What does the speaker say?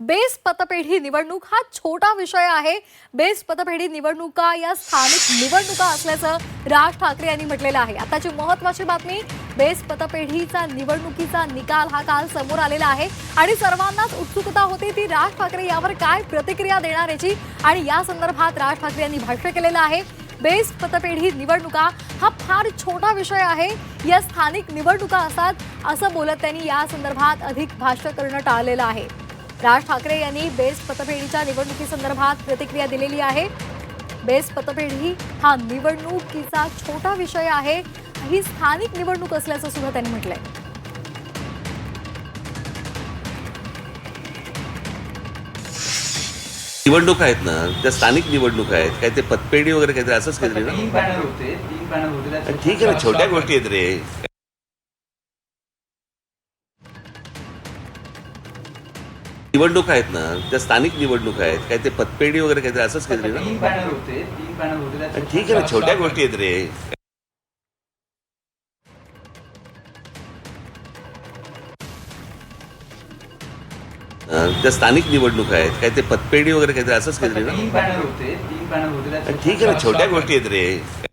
Base पतपेढी निवडणूक हा छोटा विषय आहे. बेस पतपेढी निवडणुका या स्थानिक निवडणुका असल्याचं राज ठाकरे यांनी म्हटलेलं आहे. आताची महत्वाची बातमी बेस पतपेढीचा निवडणुकीचा निकाल हा काल समोर आलेला आहे आणि सर्वांनाच उत्सुकता होती ती राज ठाकरे यावर काय प्रतिक्रिया देणार याची आणि या संदर्भात राज ठाकरे यांनी भाष्य केलेलं आहे. बेस पतपेढी निवडणुका हा फार छोटा विषय आहे. या स्थानिक निवडणुका असतात असं बोलत त्यांनी या संदर्भात अधिक भाष्य करणं टाळलेलं आहे. राज ठाकरे यांनी बेस पतपेढीच्या निवडणुकीसंदर्भात प्रतिक्रिया दिलेली आहे. बेस पतपेढी हा निवडणुकीचा छोटा विषय आहे. ही स्थानिक निवडणूक असल्याचं सुद्धा त्यांनी म्हटलंय. निवडणूक आहेत ना त्या स्थानिक निवडणूक आहेत काय ते पतपेढी वगैरे काहीतरी असंच काहीतरी ना? ठीक आहे ना छोट्या गोष्टी आहेत रे. निवडणूक आहेत ना त्या स्थानिक निवडणूक आहेत काय ते पतपेढी वगैरे काहीतरी असंच काहीतरी ना? पॅनल होते तीन पॅनल होते त्यात ठीक आहे ना छोट्या गोष्टी आहेत रे. त्या स्थानिक निवडणूक आहेत काय ते पतपेढी वगैरे काहीतरी असंच काहीतरी ना? ठीक आहे ना छोट्या गोष्टी आहेत रे.